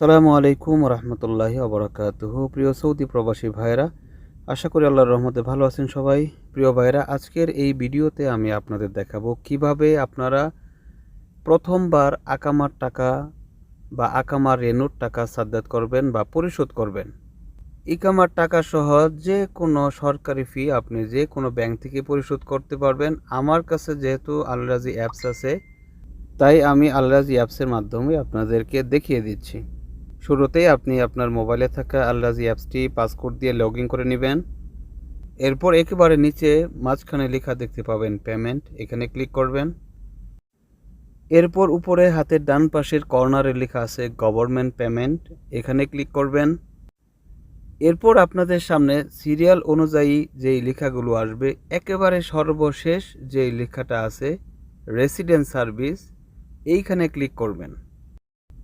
সালামু আলাইকুম রহমতুল্লাহি অবরাকাতুহ প্রিয় সৌদি প্রবাসী ভাইরা আশা করি আল্লাহর রহমতে ভালো আছেন সবাই। প্রিয় ভাইরা আজকের এই ভিডিওতে আমি আপনাদের দেখাবো কীভাবে আপনারা প্রথমবার আকামার টাকা বা আকামার রেনুর টাকা সাদ্দাত করবেন বা পরিশোধ করবেন। ইকামার টাকা সহ যে কোনো সরকারি ফি আপনি যে কোনো ব্যাংক থেকে পরিশোধ করতে পারবেন। আমার কাছে যেহেতু আলরাজি অ্যাপস আছে, তাই আমি আলরাজি অ্যাপসের মাধ্যমে আপনাদেরকে দেখিয়ে দিচ্ছি। শুরুতেই আপনি আপনার মোবাইলে থাকা আলরাজি অ্যাপসটি পাসকোড দিয়ে লগ ইন করে নেবেন। এরপর একেবারে নিচে মাঝখানে লেখা দেখতে পাবেন পেমেন্ট, এখানে ক্লিক করবেন। এরপর উপরে হাতের ডান পাশের কর্নারে লেখা আছে গভর্নমেন্ট পেমেন্ট, এখানে ক্লিক করবেন। এরপর আপনাদের সামনে সিরিয়াল অনুযায়ী যেই লেখাগুলো আসবে, একেবারে সর্বশেষ যেই লেখাটা আছে, রেসিডেন্ট সার্ভিস, এইখানে ক্লিক করবেন।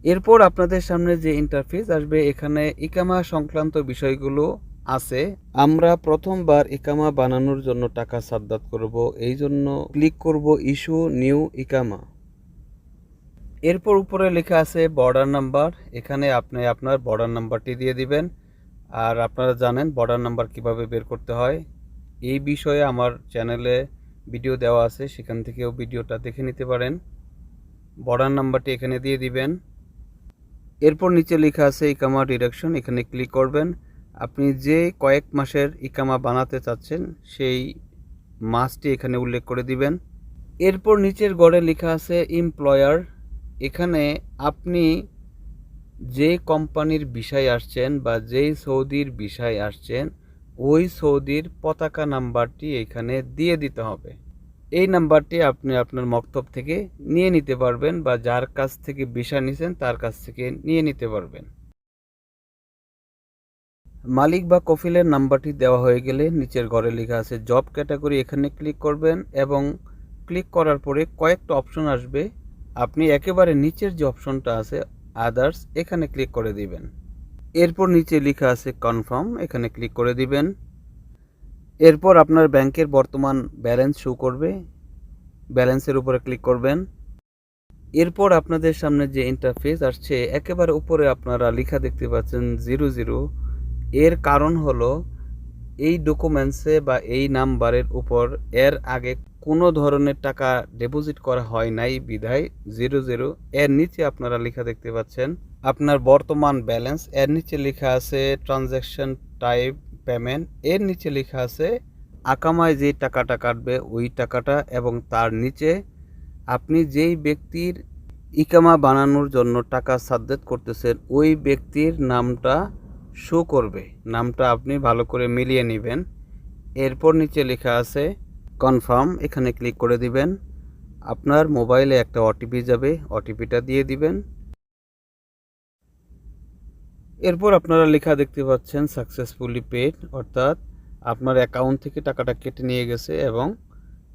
এরপর আপনাদের সামনে যে ইন্টারফেস আসবে, এখানে ইকামা সংক্রান্ত বিষয়গুলো আছে। আমরা প্রথমবার ইকামা বানানোর জন্য টাকা সাদ্দাত করব, এই জন্য ক্লিক করব ইস্যু নিউ ইকামা। এরপর উপরে লেখা আছে বর্ডার নাম্বার, এখানে আপনি আপনার বর্ডার নাম্বারটি দিয়ে দিবেন। আর আপনারা জানেন বর্ডার নাম্বার কীভাবে বের করতে হয়। এই বিষয়ে আমার চ্যানেলে ভিডিও দেওয়া আছে, সেখান থেকেও ভিডিওটা দেখে নিতে পারেন। বর্ডার নাম্বারটি এখানে দিয়ে দিবেন। এরপর নিচে লেখা আছে ইকামা ডিরেকশন এখানে ক্লিক করবেন। আপনি যে কয়েক মাসের ইকামা বানাতে চাচ্ছেন, সেই মাসটি এখানে উল্লেখ করে দিবেন। এরপর নিচের গড়ে লেখা আছে এমপ্লয়ার। এখানে আপনি যে কোম্পানির বিষয় আসছেন বা যেই সৌদির বিষয় আসছেন, ওই সৌদির পতাকা নাম্বারটি এখানে দিয়ে দিতে হবে। এই নাম্বারটি আপনি আপনার মক্তব থেকে নিয়ে নিতে পারবেন বা যার কাছ থেকে বিষয় নিছেন তার কাছ থেকে নিয়ে নিতে পারবেন। মালিক বা কফিলের নাম্বারটি দেওয়া হয়ে গেলে নিচের ঘরে লেখা আছে জব ক্যাটাগরি এখানে ক্লিক করবেন এবং ক্লিক করার পরে কয়েকটা অপশন আসবে। আপনি একেবারে নিচের যে অপশনটা আছে আদার্স এখানে ক্লিক করে দিবেন। এরপর নিচে লেখা আছে কনফার্ম এখানে ক্লিক করে দিবেন। এরপর আপনার ব্যাংকের বর্তমান ব্যালেন্স শো করবে। ব্যালেন্সের উপরে ক্লিক করবেন। এরপর আপনাদের সামনে যে ইন্টারফেস আসছে, একেবারে উপরে আপনারা লেখা দেখতে পাচ্ছেন জিরো জিরো এর কারণ হলো এই ডকুমেন্টসে বা এই নাম্বারের উপর এর আগে কোনো ধরনের টাকা ডিপোজিট করা হয় নাই বিধায় জিরো জিরো এর নিচে আপনারা লেখা দেখতে পাচ্ছেন, আপনার বর্তমান ব্যালেন্স। এর নিচে লেখা আছে ট্রানজ্যাকশন টাইপ পেমেন্ট এর নিচে লেখা আছে, আকামায় যে টাকাটা কাটবে, ওই টাকাটা এবং তার নিচে আপনি যেই ব্যক্তির ইকামা বানানোর জন্য টাকা সাদ্দেত করতেছেন, ওই ব্যক্তির নামটা শো করবে। নামটা আপনি ভালো করে মিলিয়ে নেবেন। এরপর নিচে লেখা আছে কনফার্ম এখানে ক্লিক করে দিবেন। আপনার মোবাইলে একটা ওটিপি যাবে ওটিপিটা দিয়ে দিবেন। এরপর আপনারা লেখা দেখতে পাচ্ছেন সাকসেসফুলি পেড অর্থাৎ আপনার অ্যাকাউন্ট থেকে টাকাটা কেটে নিয়ে গেছে এবং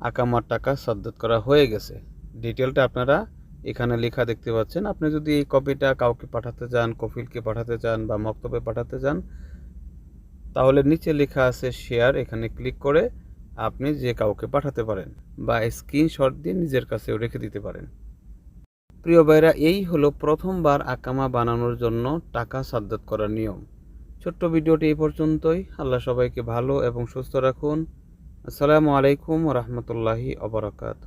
আকামার টাকা সদ্যত করা হয়ে গেছে। ডিটেলটা আপনারা এখানে লেখা দেখতে পাচ্ছেন। আপনি যদি এই কপিটা কাউকে পাঠাতে চান কফিলকে পাঠাতে চান বা মক্তবে পাঠাতে চান, তাহলে নিচে লেখা আছে শেয়ার এখানে ক্লিক করে আপনি যে কাউকে পাঠাতে পারেন বা স্ক্রিনশট দিয়ে নিজের কাছেও রেখে দিতে পারেন। প্রিয় ভাইরা এই হলো প্রথমবার আকামা বানানোর জন্য টাকা সাদ্দাত করার নিয়ম। ছোট্ট ভিডিওটি এই পর্যন্তই। আল্লাহ সবাইকে ভালো এবং সুস্থ রাখুন। আসসালামু আলাইকুম রহমতুল্লাহি অবরাকাত